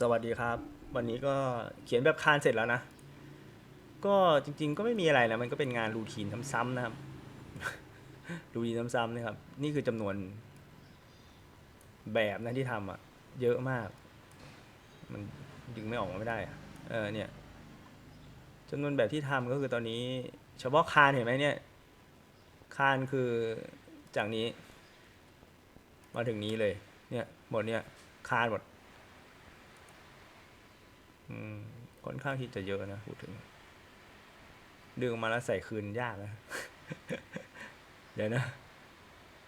สวัสดีครับ วันนี้ก็เขียนแบบคานเสร็จแล้วนะ ก็จริงๆก็ไม่มีอะไรนะ มันก็เป็นงานรูทีนซ้ำๆนะครับ รูทีนซ้ำๆนะครับ นี่คือจำนวนแบบนะที่ทำอะ เยอะมาก มันดึงไม่ออกมาไม่ได้อะเออเนี่ยจำนวนแบบที่ทำก็คือตอนนี้ เฉพาะคานเห็นไหมเนี่ย คานคือจากนี้ มาถึงนี้เลย เนี่ยหมดเนี่ยคานหมด ค่อนข้างที่จะเยอะนะพูดถึง ดึงมาแล้วใส่คืนยากนะ เดี๋ยวนะ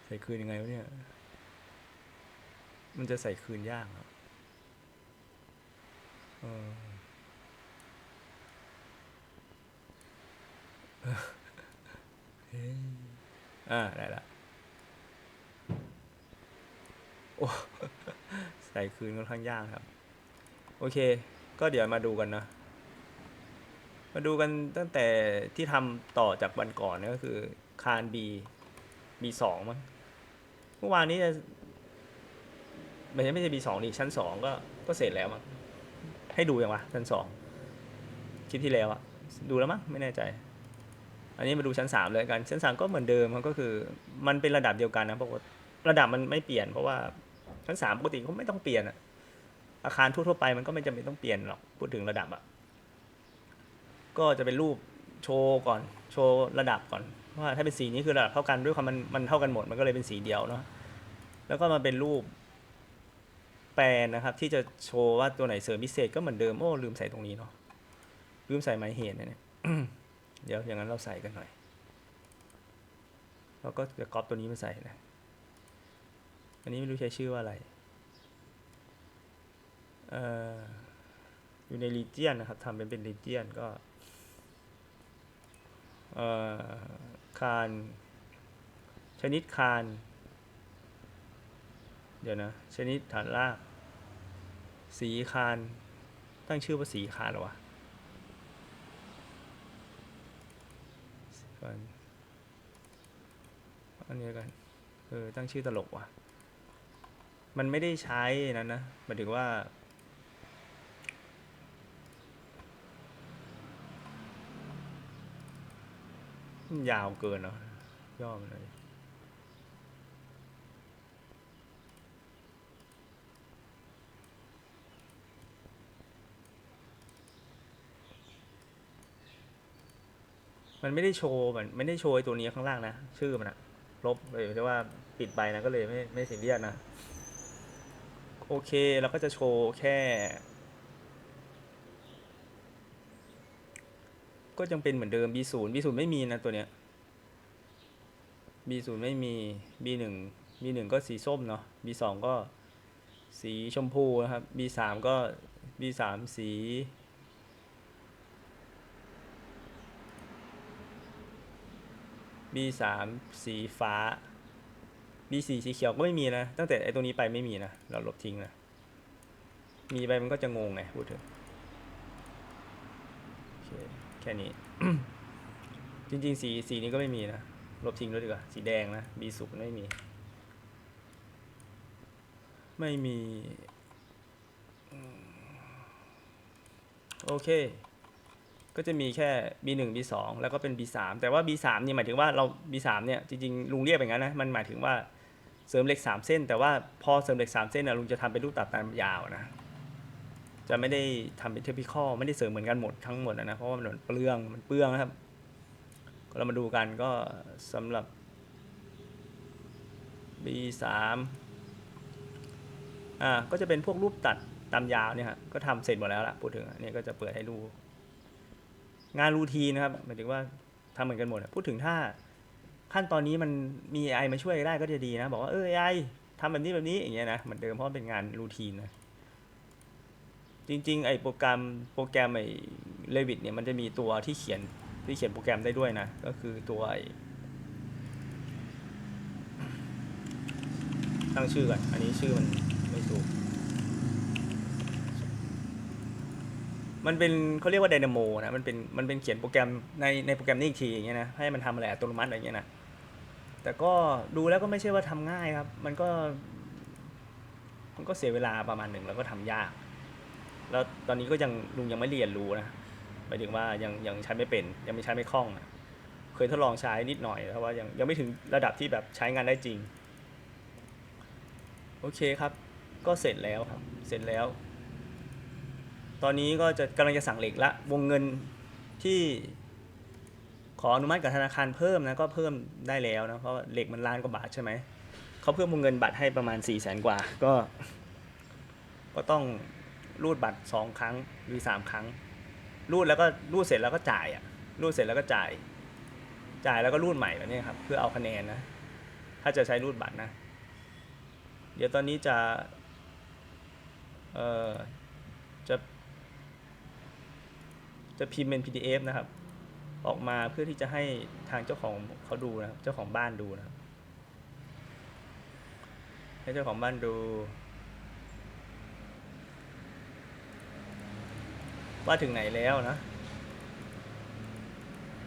ใส่คืนยังไงวะเนี่ย มันจะใส่คืนยากครับเอออ่าได้ละโอ้ ใส่คืนค่อนข้างยากครับ โอเค ก็เดี๋ยวมาดูกันนะ มาดูกันตั้งแต่ที่ทำต่อจากวันก่อนเนี่ยก็คือคาน B B สองมั้งเมื่อวานนี้จะไม่ใช่ไม่ใช่ B สองดิชั้นสองก็ก็เสร็จแล้วมั้งให้ดูยังวะชั้นสองคลิปที่แล้วอะดูแล้วมั้งไม่แน่ใจ อันนี้มาดูชั้นสามเลยกัน ชั้นสามก็เหมือนเดิมมันก็คือ มันเป็นระดับเดียวกันนะเพราะว่าระดับมันไม่เปลี่ยน เพราะว่าชั้นสามปกติเขาไม่ต้องเปลี่ยนอะ อาคารทั่วๆไปมันก็ไม่จำเป็นต้องเปลี่ยนหรอกพูดถึงระดับอะก็จะเป็นรูปโชว์ก่อนโชว์ระดับก่อนว่าถ้าเป็นสีนี้คือระดับเท่ากันด้วยความมันมันเท่ากันหมดมันก็เลยเป็นสีเดียวเนาะแล้วก็มาเป็นรูปแปลนนะครับ ที่จะโชว์ว่าตัวไหนเสริมพิเศษก็เหมือนเดิมโอ้ลืมใส่ตรงนี้เนาะลืมใส่ไม้เห็นนเนี่ยเดี๋ยวอย่างนั้นเราใส่กันหน่อยเราก็จะก๊อปตัวนี้มาใส่นะอันนี้ไม่รู้ใช้ชื่อว่าอะไร อยู่ในรีเจียนนะครับทำเป็นเป็นรีเจียนก็คานชนิดคาน เดี๋ยวนะ ชนิดฐานราก สีคาน ตั้งชื่อว่าสีคานหรอวะสีคานอันนี้กันเออตั้งชื่อตลกว่ะ มันไม่ได้ใช้นั้นนะหมายถึงว่า ยาวเกินเนาะย่อมันเลยมันไม่ได้โชว์มันไม่ได้โชว์ตัวนี้ข้างล่างนะ ชื่อมันอะลบเลยเพราะว่าปิดไปนะก็เลยไม่ไม่ซีเรียสนะ โอเคเราก็จะโชว์แค่ ก็ยังเป็นเหมือนเดิม B0 B0 ไม่มีนะตัวเนี้ย B0 ไม่มี B1 B1 ก็สีส้มเนาะ B2 ก็สีชมพูนะครับ B3 ก็ B3 สี B3 สีฟ้า B4 สีเขียวก็ไม่มีนะ ตั้งแต่ไอ้ตัวนี้ไปไม่มีนะ เราลบทิ้งนะ มีไปมันก็จะงงไงพูดถึงโอเคแค่นี้ จริงๆ สีสีนี้ก็ไม่มีนะ ลบทิ้งด้วยดีกว่า สีแดงนะ B สุกไม่มี ไม่มี โอเค ก็จะมีแค่ B1 B2 แล้วก็เป็น B3 แต่ว่า B3 เนี่ยหมายถึงว่าเรา B3 เนี่ยจริงๆ ลุงเรียกอย่างนั้นนะ มันหมายถึงว่าเสริมเหล็ก 3 เส้น แต่ว่าพอเสริมเหล็ก 3 เส้นนะลุงจะทำเป็นรูปตัดตามยาวนะ จะไม่ได้ทำเป็นเทพิคอลไม่ได้เสริมเหมือนกันหมดทั้งหมดนะเพราะว่ามันเปลืองมันเปลืองนะครับ ก็เรามาดูกันก็สำหรับ B3 อ่าก็จะเป็นพวกรูปตัดตามยาวเนี่ยฮะก็ทำเสร็จหมดแล้วละพูดถึงอันนี้ก็จะเปิดให้ดู งานรูทีนะครับหมายถึงว่าทำเหมือนกันหมดพูดถึงถ้าขั้นตอนนี้มันมี AI มาช่วยได้ก็จะดีนะ บอกว่าเออ AI ทำแบบนี้แบบนี้อย่างเงี้ยนะเหมือนเดิมเพราะเป็นงานรูทีนนะ จริงๆ ไอ้โปรแกรมโปรแกรมไอ้ Revit เนี่ยมันจะมีตัวที่เขียนที่เขียนโปรแกรมได้ด้วยนะ ก็คือตัวไอ้ตั้งชื่อก่อน อันนี้ชื่อมันไม่ถูก มันเป็นเขาเรียกว่า Dynamo นะ มันเป็นมันเป็นเขียนโปรแกรมในในโปรแกรมนี้อีกทีอย่างเงี้ยนะ ให้มันทำอะไรอัตโนมัติอะไรเงี้ยนะ แต่ก็ดูแล้วก็ไม่ใช่ว่าทำง่ายครับ มันก็ มันก็เสียเวลาประมาณหนึ่งแล้วก็ทำยาก แล้วตอนนี้ก็ยังลุงยังไม่เรียนรู้นะหมายถึงว่ายังยังใช้ไม่เป็น ยังไม่ใช้ไม่คล่องอะเคยทดลองใช้นิดหน่อยแต่ว่ายังยังไม่ถึงระดับที่แบบใช้งานได้จริง โอเคครับ ก็เสร็จแล้วครับ เสร็จแล้ว ตอนนี้ก็จะกำลังจะสั่งเหล็กละ วงเงินที่ขออนุมัติกับธนาคารเพิ่มนะก็เพิ่มได้แล้วนะเพราะเหล็กมันล้านกว่าบาทใช่ไหมเขาเพิ่มวงเงินบัตรให้ประมาณ4ี่แสนกว่าก็ ก็ต้อง รูดบัตรสองครั้งหรือสามครั้ง รูดแล้วก็รูดเสร็จแล้วก็จ่ายอะ รูดเสร็จแล้วก็จ่าย จ่ายแล้วก็รูดใหม่แบบนี้ครับ เพื่อเอาคะแนนนะ ถ้าจะใช้รูดบัตรนะ เดี๋ยวตอนนี้จะ เอ่อ จะ จะพิมพ์เป็น PDF นะครับ ออกมาเพื่อที่จะให้ทางเจ้าของเขาดูนะครับ เจ้าของบ้านดูนะครับ ให้เจ้าของบ้านดู ว่าถึงไหนแล้วนะ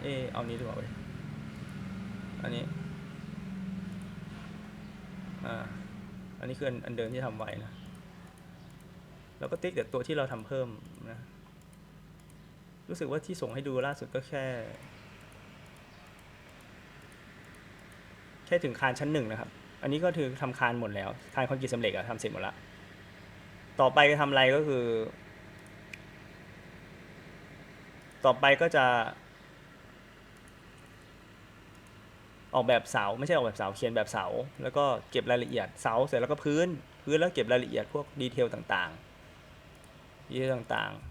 เออเอานี้ดีกว่าเว้ย อันนี้ อ่า อันนี้คืออันอันเดิมที่ทำไว้นะ แล้วก็ติ๊กแต่ตัวที่เราทำเพิ่มนะ รู้สึกว่าที่ส่งให้ดูล่าสุดก็แค่ แค่ถึงคานชั้นหนึ่งนะครับ อันนี้ก็คือทำคานหมดแล้ว คานคอนกรีตสำเร็จอะทำเสร็จหมดละ ต่อไปจะทำอะไรก็คือ ต่อไปก็จะ ออกแบบเสาไม่ใช่ออกแบบเสาเขียนแบบเสา แล้วก็เก็บรายละเอียดเสาเสร็จแล้วก็พื้น พื้นแล้วเก็บรายละเอียดพวกดีเทลต่างๆดีเทลต่างๆ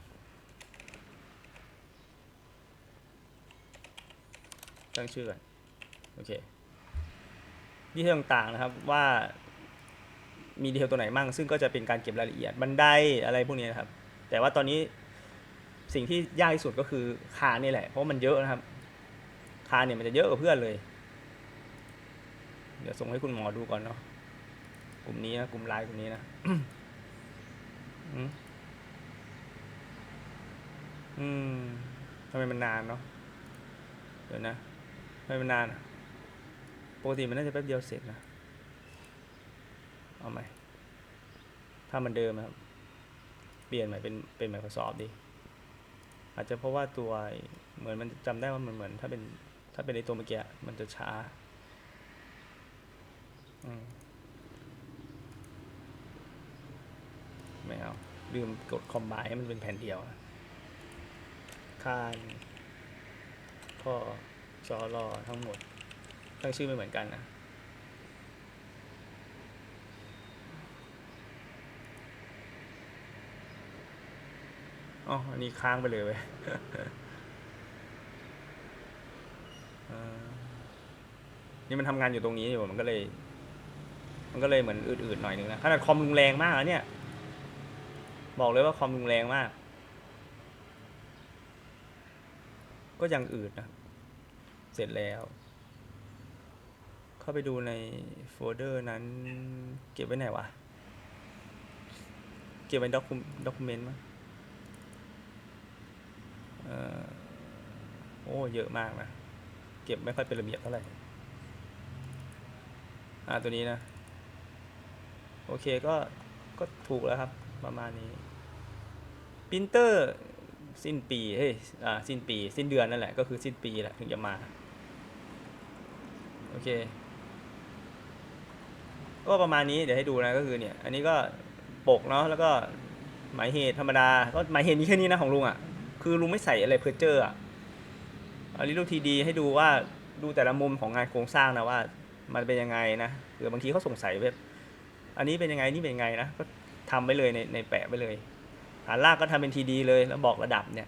ตั้งชื่อก่อนโอเคดีเทลต่างๆนะครับว่ามีดีเทลตัวไหนมั่งซึ่งก็จะเป็นการเก็บรายละเอียดบันไดอะไรพวกนี้นะครับ แต่ว่าตอนนี้ สิ่งที่ยากที่สุดก็คือคานนี่แหละ เพราะมันเยอะนะครับ คานเนี่ยมันจะเยอะกว่าเพื่อนเลย เดี๋ยวส่งให้คุณหมอดูก่อนเนาะกลุ่มนี้นะกลุ่มไลน์กลุ่มนี้นะอืมทำไมมันนานเนาะเดี๋ยวนะทำไมมันนานปกติมันน่าจะแป๊บเดียวเสร็จนะเอาใหม่ถ้ามันเดิมครับ เปลี่ยนใหม่เป็นเป็น Microsoft ดี อาจจะเพราะว่าตัวเหมือนมันจำได้ว่ามันเหมือน ถ้าเป็นถ้าเป็นในตัวเมื่อกี้มันจะช้าอืมไม่เอาลืมกดคอมไบให้มันเป็นแผ่นเดียวคานข้อจอรอทั้งหมด ตั้งชื่อไม่เหมือนกันนะ อ๋อ อันนี้ค้างไปเลยเว้ยนี่มันทำงานอยู่ตรงนี้อยู่ มันก็เลย มันก็เลยเหมือนอืดๆหน่อยนึงนะขนาดคอมรุงแรงมากแล้วเนี่ย บอกเลยว่าคอมรุงแรงมาก ก็ยังอืดนะ เสร็จแล้ว เข้าไปดูในโฟลเดอร์นั้น เก็บไว้ไหนวะ เก็บไว้ด็อกุด็อกุเมนต์มั้งเอ่อ โอ้เยอะมากนะ เก็บไม่ค่อยเป็นระเบียบเท่าไหร่อ่าตัวนี้นะ โอเคก็ก็ถูกแล้วครับ ประมาณนี้ปรินเตอร์สิ้นปีเฮ้ยอ่าสิ้นปี สิ้นเดือนนั่นแหละ ก็คือสิ้นปีแหละถึงจะมา โอเค ก็ประมาณนี้เดี๋ยวให้ดูนะก็คือเนี่ย อันนี้ก็ปกเนาะแล้วก็หมายเหตุธรรมดา ก็หมายเหตุมีแค่นี้นะของลุงอะ่ะ คือลุงไม่ใส่อะไรเพอร์เจอร์อะอันนี้ลูกทีดีให้ดูว่าดูแต่ละมุมของงานโครงสร้างนะว่ามันเป็นยังไงนะหรือบางทีเขาสงสัยแบบอันนี้เป็นยังไงนี่เป็นยังไงนะก็ทำไปเลยในในแปะไปเลยฐานรากก็ทำเป็นทีดีเลยแล้วบอกระดับเนี่ย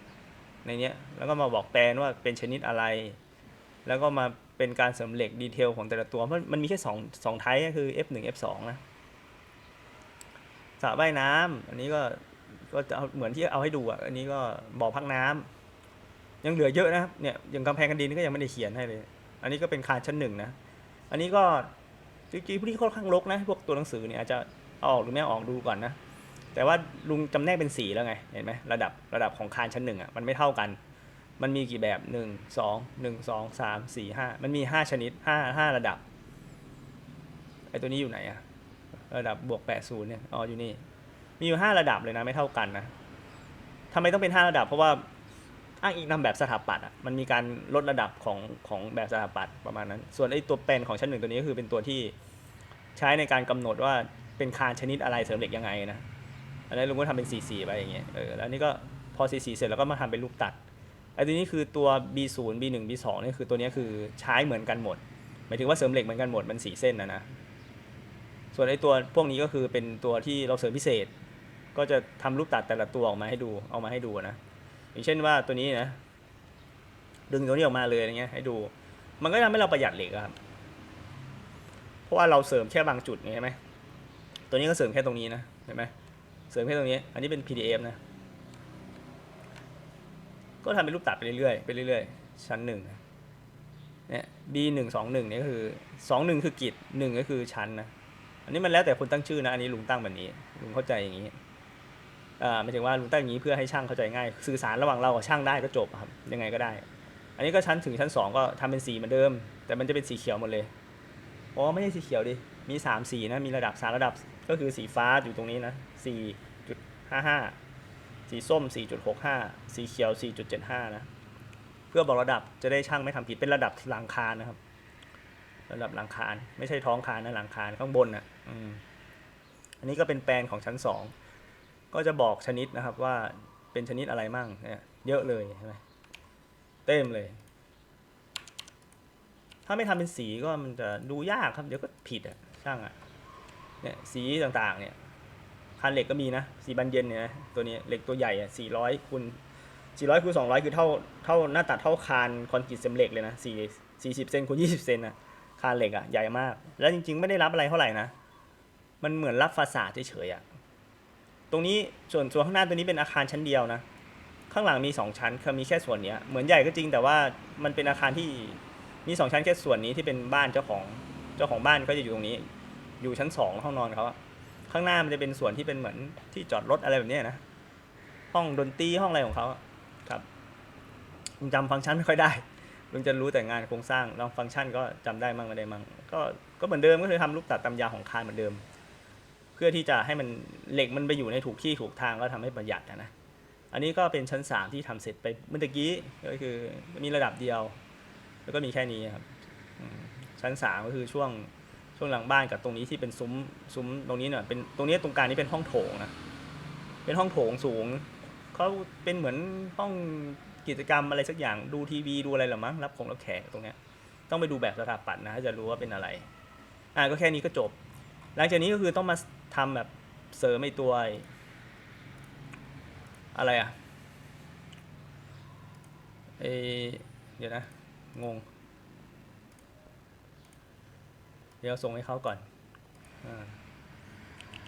ในเนี้ยแล้วก็มาบอกแปลนว่าเป็นชนิดอะไร แล้วก็มาเป็นการเสริมเหล็กดีเทลของแต่ละตัวเพราะมันมีแค่สองสองไทป์ก็คือ F1 F2 นะสระว่ายน้ำอันนี้ก็ ก็จะเอาเหมือนที่เอาให้ดูอะอันนี้ก็บ่อพักน้ำยังเหลือเยอะนะครับเนี่ยอย่างกำแพงกันดินก็ยังไม่ได้เขียนให้เลย อันนี้ก็เป็นคานชั้นหนึ่งนะอันนี้ก็จริงๆพวกนี้ค่อนข้างรกนะ พวกตัวหนังสือเนี่ยอาจจะเอาออกหรือไม่ออกดูก่อนนะแต่ว่าลุงจำแนกเป็นสีแล้วไงเห็นไหมระดับระดับของคานชั้นหนึ่งอะมันไม่เท่ากัน มันมีกี่แบบหนึ่งสองหนึ่งสองสามสี่ห้ามันมีห้าชนิดห้าห้าระดับไอตัวนี้อยู่ไหนอะระดับบวกแปดศูนย์เนี่ยอ๋ออยู่นี่ มีอยู่ห้าระดับเลยนะไม่เท่ากันนะทำไมต้องเป็นห้าระดับ เพราะว่าอ้างอิงตาแบบสถาปัตย์อะมันมีการลดระดับของของแบบสถาปัตย์ประมาณนั้น ส่วนไอ้ตัวแปลนของชั้นหนึ่งตัวนี้ก็คือเป็นตัวที่ใช้ในการกำหนดว่าเป็นคานชนิดอะไรเสริมเหล็กยังไงนะอันนี้ลุงก็ทำเป็น4 4ไปอย่างเงี้ยเออแล้วนี่ก็พอ4 4เสร็จแล้วก็มาทำเป็นรูปตัดไอ้ตัวนี้คือตัว B0 B1 B2 นี่คือตัวนี้คือใช้เหมือนกันหมดหมายถึงว่าเสริมเหล็กเหมือนกันหมดมันสีเส้นนะนะส่วนไอ้ตัวพวกนี้ก็คือเป็นตัวที่เราเสริมพิเศษ ก็จะทำรูปตัดแต่ละตัวออกมาให้ดู เอามาให้ดูนะ อย่างเช่นว่าตัวนี้นะ ดึงตัวนี้ออกมาเลยอย่างเงี้ย ให้ดู มันก็ทำให้เราประหยัดเหล็กครับ เพราะว่าเราเสริมแค่บางจุดไงใช่ไหมตัวนี้ก็เสริมแค่ตรงนี้นะเห็นไหมเสริมแค่ตรงนี้ อันนี้เป็น PDF นะ ก็ทำเป็นรูปตัดไปเรื่อยๆ ไปเรื่อยๆ ชั้นหนึ่งเนี่ย B หนึ่งสองหนึ่งเนี่ยก็คือสองหนึ่งคือกิจหนึ่งก็คือชั้นนะ อันนี้มันแล้วแต่คนตั้งชื่อนะ อันนี้ลุงตั้งแบบนี้ ลุงเข้าใจอย่างนี้ หมายถึงว่าลุงตั้งอย่างนี้เพื่อให้ช่างเข้าใจง่าย สื่อสารระหว่างเรากับช่างได้ก็จบครับยังไงก็ได้ อันนี้ก็ชั้นถึงชั้นสองก็ทำเป็นสีเหมือนเดิม แต่มันจะเป็นสีเขียวหมดเลยอ๋อไม่ใช่สีเขียวดิมีสามสีนะมีระดับสาระดับก็คือสีฟ้าอยู่ตรงนี้นะสี่จุดห้าห้าสีส้มสี่จุดหกห้าสีเขียวสี่จุดเจ็ดห้านะเพื่อบอกระดับจะได้ช่างไม่ทำผิดเป็นระดับหลังคานะครับ ระดับหลังคาไม่ใช่ท้องคานนะหลังคาข้างบนอะอันนี้ก็เป็นแปลนของชั้นสอง ก็จะบอกชนิดนะครับว่าเป็นชนิดอะไรมั่งเนี่ยเยอะเลยใช่ไหมเต็มเลย ถ้าไม่ทำเป็นสีก็มันจะดูยากครับ เดี๋ยวก็ผิดอะช่างอะเนี่ยสีต่างๆเนี่ยคานเหล็กก็มีนะ สีบานเย็นเนี่ยตัวนี้เหล็กตัวใหญ่อะสี่ร้อยคูณสี่ร้อยคูณสองร้อยคือเท่าเท่าหน้าตัดเท่าคานคอนกรีตเซมเหล็กเลยนะสี่สี่สิบเซนคูณยี่สิบเซนอะคานเหล็กอะใหญ่มาก แล้วจริงๆ ไม่ได้รับอะไรเท่าไหร่นะ มันเหมือนรับฟาสาดเฉยๆอะ ตรงนี้ส่วนส่วนข้างหน้าตัวนี้เป็นอาคารชั้นเดียวนะ ข้างหลังมีสองชั้นคือมีแค่ส่วนเนี้ยเหมือนใหญ่ก็จริงแต่ว่ามันเป็นอาคารที่มีสองชั้นแค่ส่วนนี้ที่เป็นบ้านเจ้าของเจ้าของบ้านก็จะอยู่ตรงนี้ อยู่ชั้นสองห้องนอนเขาข้างหน้ามันจะเป็นส่วนที่เป็นเหมือนที่จอดรถอะไรแบบนี้นะห้องดนตรีห้องอะไรของเขาครับลุงจำฟังก์ชันไม่ค่อยได้ลุงจะรู้แต่งานโครงสร้างลองฟังก์ชันก็จำได้มั่งไม่ได้มั่งก็ก็เหมือนเดิมก็คือทำลูกตัดตามยาของคานเหมือนเดิม พื่อที่จะให้มันเหล็กมันไปอยู่ในถูกที่ถูกทางก็ทำให้ประหยัดอะนะอันนี้ก็เป็นชั้น 3 ที่ทำเสร็จไปเมื่อกี้ก็คือมีระดับเดียว แล้วก็มีแค่นี้ครับชั้น 3 ก็คือช่วงช่วงหลังบ้านกับตรงนี้ที่เป็นซุ้มซุ้มตรงนี้เนี่ยเป็นตรงนี้ตรงกลางนี้เป็นห้องโถงนะเป็นห้องโถงสูงเขาเป็นเหมือนห้องกิจกรรมอะไรสักอย่างดูทีวีดูอะไรหรือมั้งรับของรับแขกตรงเนี้ยต้องไปดูแบบสถาปัตย์นะถ้าจะรู้ว่าเป็นอะไรอ่าก็แค่นี้ก็จบ หลังจากนี้ก็คือต้องมา ทำแบบเสริมไอตัว อะไรอะเอเดี๋ยวนะ งง เดี๋ยวส่งให้เขาก่อน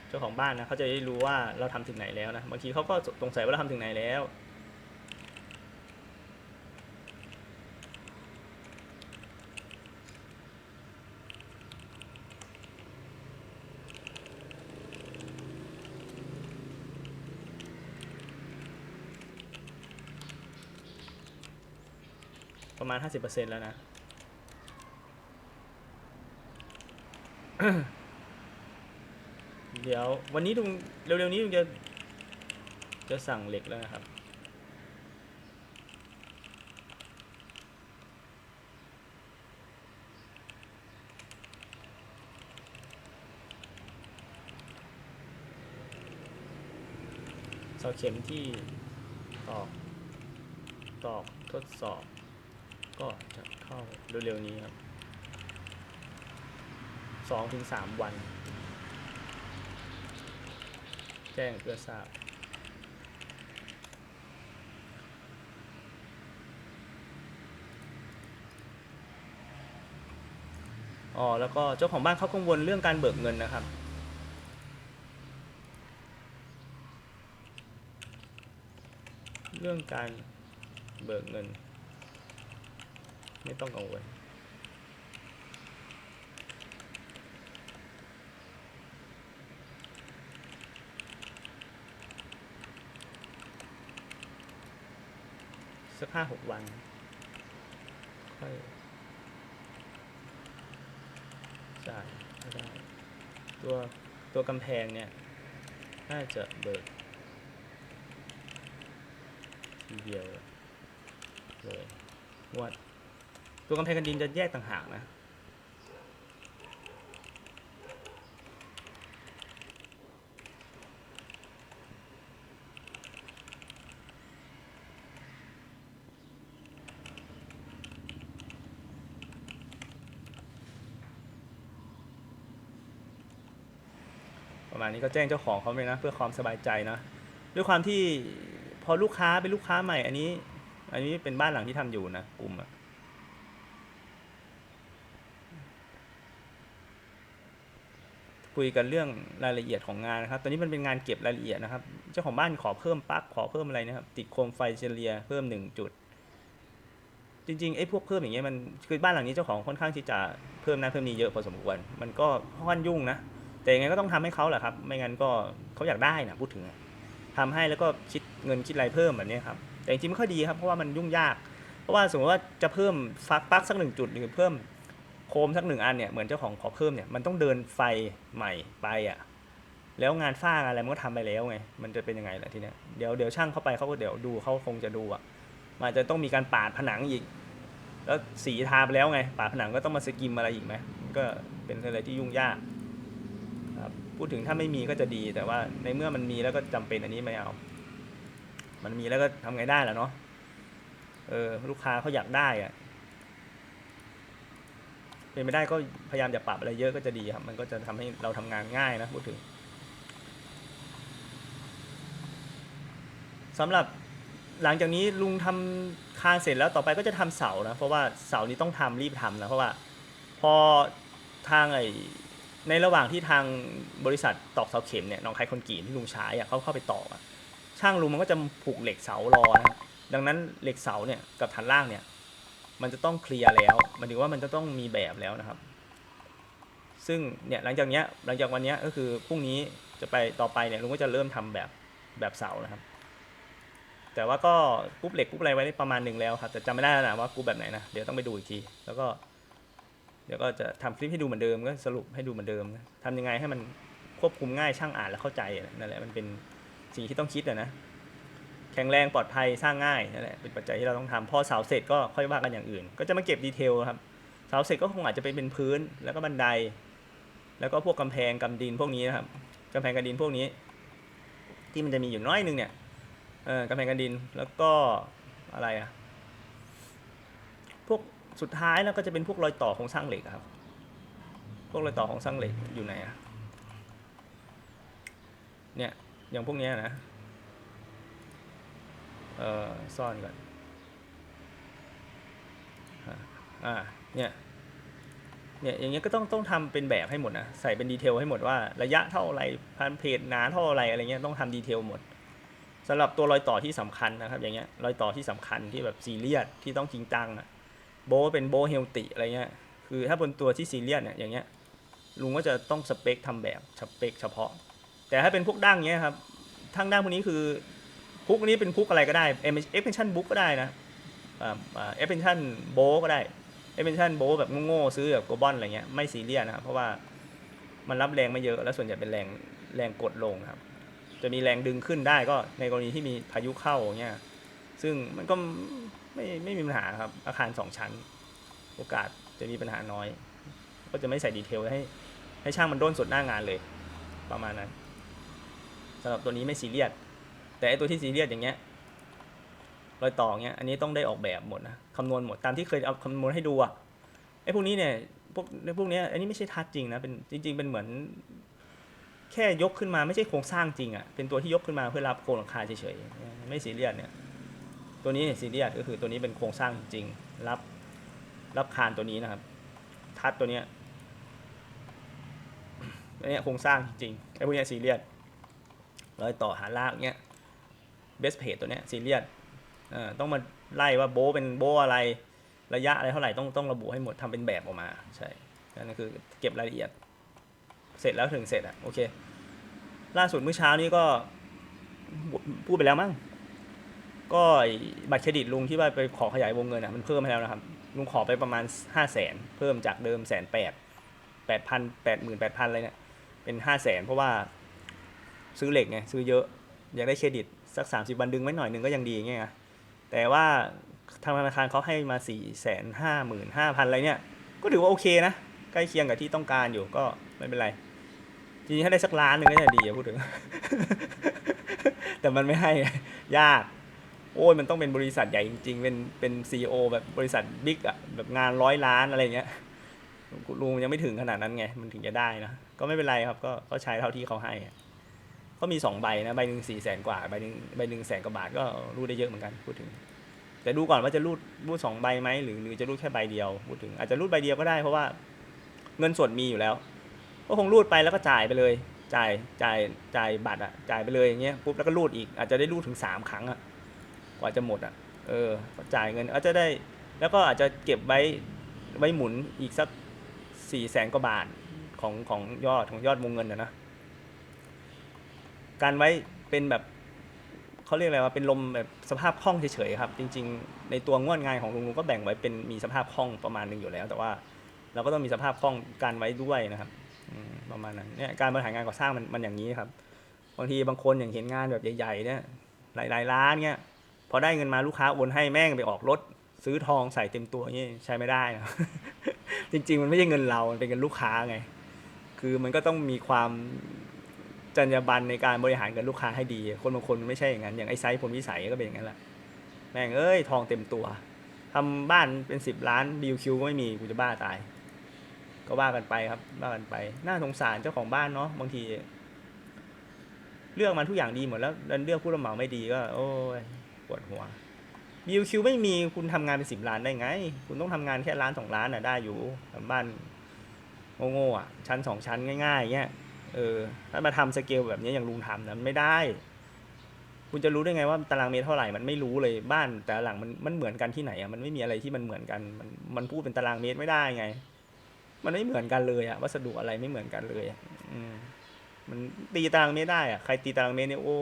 เจ้าของบ้านนะเขาจะได้รู้ว่าเราทำถึงไหนแล้วนะบางทีเขาก็สงสัยว่าเราทำถึงไหนแล้ว ประมาณ 50%แล้วนะ เดี๋ยววันนี้ลุงเร็วๆนี้ลุงจะ จะสั่งเหล็กแล้วนะครับ เสาเข็มที่ตอกตอกทดสอบ ก็จะเข้าเร็วๆนี้ครับสองถึงสามวัน แจ้งเพื่อทราบอ๋อแล้วก็เจ้าของบ้านเขากังวลเรื่องการเบิกเงินนะครับ เรื่องการเบิกเงิน ไม่ต้องกังวลสักห้าหกวัน ค่อยจ่ายก็ได้ ตัวตัวกำแพงเนี่ย น่าจะเบิกทีเดียวเลยงวด ตัวกำแพงกันดินจะแยกต่างหากนะประมาณนี้ก็แจ้งเจ้าของเขาเลยนะ เพื่อความสบายใจนะ ด้วยความที่พอลูกค้าเป็นลูกค้าใหม่ อันนี้ อันนี้เป็นบ้านหลังที่ทำอยู่นะกลุ่มอะ คุยกันเรื่องรายละเอียดของงานนะครับ ตอนนี้มันเป็นงานเก็บรายละเอียดนะครับ เจ้าของบ้านขอเพิ่มปลั๊กขอเพิ่มอะไรนะครับ ติดโคมไฟเฉลี่ยเพิ่มหนึ่งจุด จริงๆไอ้พวกเพิ่มอย่างเงี้ยมันคือบ้านหลังนี้เจ้าของค่อนข้างที่จะเพิ่มนั่นเพิ่มนี่เยอะพอสมควร มันก็ค่อนข้างยุ่งนะ แต่ยังไงก็ต้องทำให้เขาแหละครับ ไม่งั้นก็เขาอยากได้นะพูดถึงอะทำให้แล้วก็คิดเงินคิดอะไรเพิ่มแบบนี้ครับ แต่จริงๆไม่ค่อยดีครับเพราะว่ามันยุ่งยาก เพราะว่าสมมติว่าจะเพิ่มฟักปลั๊กสักหนึ่งจุดหรือเพิ่ม โคมสักหนึ่งอันเนี่ยเหมือนเจ้าของขอเพิ่มเนี่ยมันต้องเดินไฟใหม่ไปอะแล้วงานฝ้างอะไรมันก็ทำไปแล้วไงมันจะเป็นยังไงล่ะทีเนี้ยเดี๋ยวเดี๋ยวช่างเข้าไปเขาก็เดี๋ยวดูเขาคงจะดูอะมันอาจจะต้องมีการปาดผนังอีก แล้วสีทาไปแล้วไงปาดผนังก็ต้องมาสกิมอะไรอีกไหมก็เป็นอะไรที่ยุ่งยากครับพูดถึงถ้าไม่มีก็จะดีแต่ว่าในเมื่อมันมีแล้วก็จำเป็นอันนี้ไม่เอา มันมีแล้วก็ทำไงได้ล่ะเนาะเออลูกค้าเขาอยากได้อะ เป็นไม่ได้ก็พยายามอย่าปรับอะไรเยอะก็จะดีครับ มันก็จะทำให้เราทำงานง่ายนะพูดถึงสำหรับหลังจากนี้ลุงทำคานเสร็จแล้วต่อไปก็จะทำเสานะเพราะว่าเสานี้ต้องทำรีบทำนะเพราะว่าพอทางไอในระหว่างที่ทางบริษัทตอกเสาเข็มเนี่ยน้องใครคนกรีดที่ลุงใช้อะเขาเข้าไปตอกอะช่างลุงมันก็จะผูกเหล็กเสารอนะดังนั้นเหล็กเสาเนี่ยกับฐานล่างเนี่ย มันจะต้องเคลียร์แล้วหมันถึงว่ามันจะต้องมีแบบแล้วนะครับ ซึ่งเนี่ยหลังจากเนี้ยหลังจากวันเนี้ยก็คือพรุ่งนี้จะไปต่อไปเนี่ยลุงก็จะเริ่มทำแบบแบบเสานะครับ แต่ว่าก็กรุ๊ปเหล็กกรุ๊ปอะไรไว้ได้ประมาณหนึ่งแล้วครับแต่จำไม่ได้แล้วนะว่ากรุ๊ปแบบไหนนะเดี๋ยวต้องไปดูอีกที แล้วก็ เดี๋ยวก็จะทำคลิปให้ดูเหมือนเดิมก็สรุปให้ดูเหมือนเดิมนะทำยังไงให้มันควบคุมง่ายช่างอ่านและเข้าใจนั่นแหละมันเป็นสิ่งที่ต้องคิดอะนะ แข็งแรงปลอดภัยสร้างง่ายนั่นแหละเป็นปัจจัยที่เราต้องทำพอเสาเสร็จก็ค่อยว่ากันอย่างอื่น ก็จะมาเก็บดีเทลครับเสาเสร็จก็คงอาจจะเป็นเป็นพื้นแล้วก็บันได แล้วก็พวกกำแพงกำดินพวกนี้นะครับกำแพงกำดินพวกนี้ ที่มันจะมีอยู่น้อยนึงเนี่ยเออกำแพงกำดินแล้วก็อะไรอะพวกสุดท้ายแล้วก็จะเป็นพวกรอยต่อของสร้างเหล็กครับ พวกรอยต่อของสร้างเหล็กอยู่ไหนอะเนี่ยอย่างพวกเนี้ยนะ เอ่อซ่อนก่อนอะอ่าเนี่ยเนี่ยอย่างเงี้ยก็ต้องต้องทำเป็นแบบให้หมดนะใส่เป็นดีเทลให้หมดว่าระยะเท่าไรพันเพจหนาเท่าไรอะไรเงี้ยต้องทำดีเทลหมดสำหรับตัวรอยต่อที่สำคัญนะครับอย่างเงี้ยรอยต่อที่สำคัญที่แบบซีเรียสที่ต้องจริงจังอะโบเป็นโบเฮลติอะไรเงี้ยคือถ้าบนตัวที่ซีเรียสเนี่ยอย่างเงี้ยลุงก็จะต้องสเปคทำแบบสเปคเฉพาะ แต่ถ้าเป็นพวกดั้งเงี้ยครับทั้งดั้งพวกนี้คือ พุกนี้เป็นพุกอะไรก็ได้เอ็กเพนชั่นบุ๊กก็ได้นะอ่าอ่าเอ็กเพนชั่นโบก็ได้เอ็กเพนชั่นโบแบบโง่ๆซื้อแบบโกบอลอะไรเงี้ยไม่ซีเรียสนะครับเพราะว่ามันรับแรงไม่เยอะแล้วส่วนใหญ่เป็นแรงแรงกดลงครับ จะมีแรงดึงขึ้นได้ก็ในกรณีที่มีพายุเข้าเงี้ยซึ่งมันก็ไม่ไม่มีปัญหาครับ อาคารสองชั้น โอกาสจะมีปัญหาน้อย ก็จะไม่ใส่ดีเทลให้ให้ช่างมันด้นสุดหน้างานเลย ประมาณนั้นสำหรับตัวนี้ไม่ซีเรียส แต่ไอตัวที่ซีเรียสอย่างเงี้ยรอยต่อเงี้ยอันนี้ต้องได้ออกแบบหมดนะคำนวณหมดตามที่เคยเอาคำนวณให้ดูอะไอพวกนี้เนี่ยพวกพวกนี้อันนี้ไม่ใช่ทัดจริงนะเป็นจริง ๆ เป็นเหมือน แค่ยกขึ้นมาไม่ใช่โครงสร้างจริงอะเป็นตัวที่ยกขึ้นมาเพื่อรับโครงหลังคาเฉยๆไม่ซีเรียสเนี่ยตัวนี้ซีเรียสก็คือตัวนี้เป็นโครงสร้างจริงรับรับคานตัวนี้นะครับ ทัดตัวเนี้ยอันเนี้ยโครงสร้างจริงไอ้พวกเนี้ยซีเรียสรอยต่อหาลากเนี้ย เบสเพจตัวเนี้ยซีเรียสต้องมาไล่ว่าโบเป็นโบอะไรระยะอะไรเท่าไหร่ต้องต้องระบุให้หมดทำเป็นแบบออกมาใช่นั่นคือเก็บรายละเอียด เสร็จแล้วถึงเสร็จอะโอเค ล่าสุดเมื่อเช้านี้ก็พูดไปแล้วมั้งก็บัตรเครดิตลุงที่ว่าไปขอขยายวงเงินอะมันเพิ่มให้แล้วนะครับ ลุงขอไปประมาณห้าแสนเพิ่มจากเดิมแสนแปดแปดพันแปดหมื่นแปดพันอะไรเนี่ยเป็นห้าแสนเพราะว่าซื้อเหล็กไงซื้อเยอะอยากได้เครดิต สักสามสิบวันดึงไว้หน่อยหนึงก็ยังดีไงแต่ว่าทางธนาคารเขาให้มาสี่แสนห้าหมื่นห้าพันอะไรเนี่ย ก็ถือว่าโอเคนะ ใกล้เคียงกับที่ต้องการอยู่ก็ไม่เป็นไร จริงๆถ้าได้สักล้านหนึ่งก็จะดีอะพูดถึง แต่มันไม่ให้ ยาก โอ้ยมันต้องเป็นบริษัทใหญ่จริง ๆ เป็นเป็นซีอแบบบริษัทบิ๊กอะแบบงานร้อยล้านอะไรเงี้ยลุงยังไม่ถึงขนาดนั้นไง มันถึงจะได้นะ ก็ไม่เป็นไรครับ ก็ก็ใช้เท่าที่เขาให้อะ ก็มีสองใบนะใบหนึ่งสี่แสนกว่าใบหนึ่งใบหนึ่งแสนกว่าบาทก็รูดได้เยอะเหมือนกันพูดถึง แต่ดูก่อนว่าจะรูดรูดสองใบไหมหรือหรือจะรูดแค่ใบเดียวพูดถึง อาจจะรูดใบเดียวก็ได้เพราะว่าเงินสดมีอยู่แล้ว ก็คงรูดไปแล้วก็จ่ายไปเลย จ่ายจ่ายจ่ายบัตรอะจ่ายไปเลยอย่างเงี้ยปุ๊บแล้วก็รูดอีกอาจจะได้รูดถึงสามครั้งอะกว่าจะหมดอะเออจ่ายเงินอาจจะได้ แล้วก็อาจจะเก็บไว้ไว้หมุนอีกสักสี่แสนกว่าบาทของของยอดของยอดวงเงินอะนะ การไว้เป็นแบบเขาเรียกอะไรว่าเป็นลมแบบสภาพคล่องเฉยๆครับ จริง ๆ ในตัวงวดงานของลุงลุงก็แบ่งไว้เป็นมีสภาพคล่องประมาณหนึ่งอยู่แล้ว แต่ว่าเราก็ต้องมีสภาพคล่องการไว้ด้วยนะครับอืมประมาณนั้นเนี่ยการบริหารงานก่อสร้างมันมันอย่างนี้ครับบางทีบางคนอย่างเห็นงานแบบใหญ่ๆเนี่ยหลายๆล้านเนี่ยพอได้เงินมาลูกค้าโอนให้แม่งไปออกรถซื้อทองใส่เต็มตัวนี่ใช้ไม่ได้นะจริง ๆ มันไม่ใช่เงินเรา มันเป็นเงินลูกค้าไง คือมันก็ต้องมีความ จรรยาบรรณในการบริหารเงินลูกค้าให้ดี คนบางคนไม่ใช่อย่างนั้น อย่างไอ้ไซส์ผลวิสัยก็เป็นอย่างนั้นแหละ แม่งเอ้ยทองเต็มตัวทำบ้านเป็นสิบล้านบิวคิวก็ไม่มีกูจะบ้าตาย ก็ว่ากันไปครับว่ากันไป น่าสงสารเจ้าของบ้านเนาะบางที เลือกมันทุกอย่างดีหมดแล้วดันเลือกผู้รับเหมาไม่ดีก็ โอ้ยปวดหัวบิวคิวไม่มีคุณทำงานเป็นสิบล้านได้ไง คุณต้องทำงานแค่ล้านสองล้านน่ะได้อยู่ทำบ้านโง่ๆอะชั้นสองชั้นง่ายๆเงี้ย เออถ้ามาทำสเกลแบบนี้อย่างลุงทำนะมันไม่ได้ คุณจะรู้ได้ไงว่าตารางเมตรเท่าไหร่มันไม่รู้เลยบ้าน แต่หลังมันมันเหมือนกันที่ไหนอะมันไม่มีอะไรที่มันเหมือนกัน มันมันพูดเป็นตารางเมตรไม่ได้ไง มันไม่เหมือนกันเลยอะวัสดุอะไรไม่เหมือนกันเลยอะอืมมันตีตารางเมตรได้อะใครตีตารางเมตรเนี่ยโอ้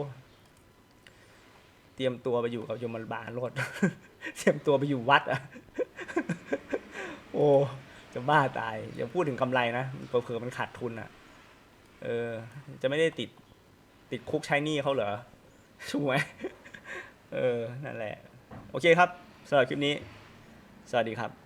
เตรียมตัวไปอยู่กับยมบาลรถเตรียมตัวไปอยู่วัดอะโอ้จะบ้าตายอย่าพูดถึงกำไรนะเผื่อๆมันขาดทุนอะ เออ จะไม่ได้ติดติดคุกใช้หนี้เขาเหรอถูกไหมเออ นั่นแหละ โอเคครับสำหรับคลิปนี้ สวัสดีครับ